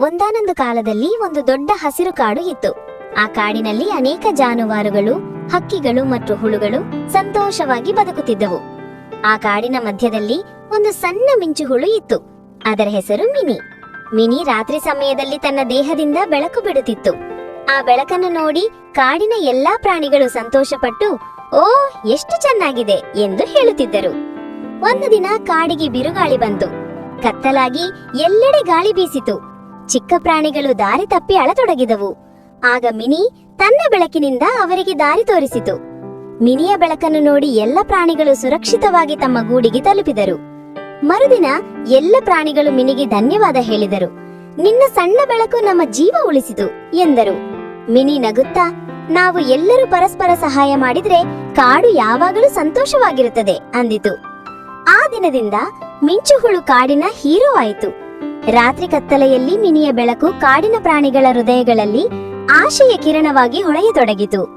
ಒಂದಾನೊಂದು ಕಾಲದಲ್ಲಿ ಒಂದು ದೊಡ್ಡ ಹಸಿರು ಕಾಡು ಇತ್ತು. ಆ ಕಾಡಿನಲ್ಲಿ ಅನೇಕ ಜಾನುವಾರುಗಳು, ಹಕ್ಕಿಗಳು ಮತ್ತು ಹುಳುಗಳು ಸಂತೋಷವಾಗಿ ಬದುಕುತ್ತಿದ್ದವು. ಆ ಕಾಡಿನ ಮಧ್ಯದಲ್ಲಿ ಒಂದು ಸಣ್ಣ ಮಿಂಚು ಹುಳು ಇತ್ತು. ಅದರ ಹೆಸರು ಮಿನಿ. ಮಿನಿ ರಾತ್ರಿ ಸಮಯದಲ್ಲಿ ತನ್ನ ದೇಹದಿಂದ ಬೆಳಕು ಬಿಡುತ್ತಿತ್ತು. ಆ ಬೆಳಕನ್ನು ನೋಡಿ ಕಾಡಿನ ಎಲ್ಲಾ ಪ್ರಾಣಿಗಳು ಸಂತೋಷಪಟ್ಟು, ಓ, ಎಷ್ಟು ಚೆನ್ನಾಗಿದೆ ಎಂದು ಹೇಳುತ್ತಿದ್ದರು. ಒಂದು ದಿನ ಕಾಡಿಗೆ ಬಿರುಗಾಳಿ ಬಂತು. ಕತ್ತಲಾಗಿ ಎಲ್ಲೆಡೆ ಗಾಳಿ ಬೀಸಿತು. ಚಿಕ್ಕ ಪ್ರಾಣಿಗಳು ದಾರಿ ತಪ್ಪಿ ಅಳತೊಡಗಿದವು. ಆಗ ಮಿನಿ ತನ್ನ ಬೆಳಕಿನಿಂದ ಅವರಿಗೆ ದಾರಿ ತೋರಿಸಿತು. ಮಿನಿಯ ಬೆಳಕನ್ನು ನೋಡಿ ಎಲ್ಲ ಪ್ರಾಣಿಗಳು ಸುರಕ್ಷಿತವಾಗಿ ತಮ್ಮ ಗೂಡಿಗೆ ತಲುಪಿದರು. ಮರುದಿನ ಎಲ್ಲ ಪ್ರಾಣಿಗಳು ಮಿನಿಗೆ ಧನ್ಯವಾದ ಹೇಳಿದರು. ನಿನ್ನ ಸಣ್ಣ ಬೆಳಕು ನಮ್ಮ ಜೀವ ಉಳಿಸಿತು, ಎಂದರು. ಮಿನಿ ನಗುತ್ತಾ, ನಾವು ಎಲ್ಲರೂ ಪರಸ್ಪರ ಸಹಾಯ ಮಾಡಿದ್ರೆ ಕಾಡು ಯಾವಾಗಲೂ ಸಂತೋಷವಾಗಿರುತ್ತದೆ, ಅಂದಿತು. ಆ ದಿನದಿಂದ ಮಿಂಚುಹುಳು ಕಾಡಿನ ಹೀರೋ ಆಯಿತು. ರಾತ್ರಿ ಕತ್ತಲೆಯಲ್ಲಿ ಮಿನಿಯ ಬೆಳಕು ಕಾಡಿನ ಪ್ರಾಣಿಗಳ ಹೃದಯಗಳಲ್ಲಿ ಆಶೆಯ ಕಿರಣವಾಗಿ ಹೊಳೆಯತೊಡಗಿತು.